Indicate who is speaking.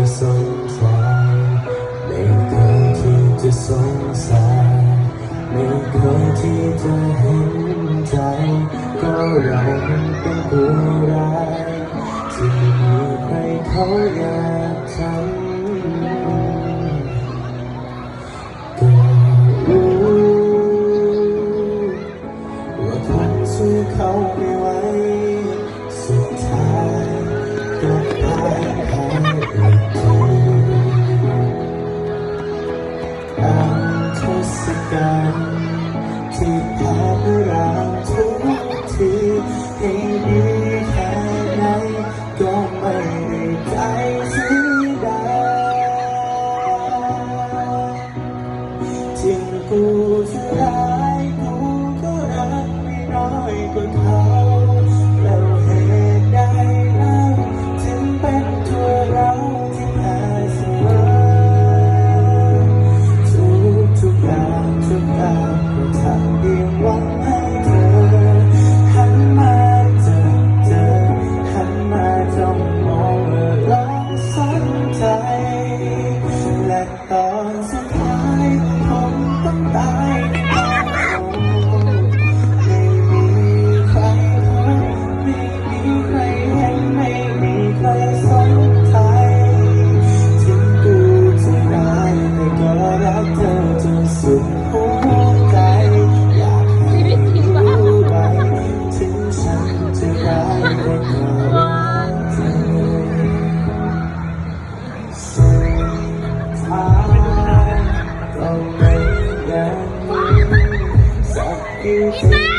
Speaker 1: จะสนใจไม่เธอที่จะสงสัยในเธอที่จะเห็นใจก็เราเป็นผู้ร้ายที่มีใครเขายัง กัน ที่พาไปรากทุกทีให้ดีแค่ไหนก็ไม่ได้ใจเสีได้ทิ้งกูจะร้ายกูก็รักไม่น้อยกว่าเธอ 一三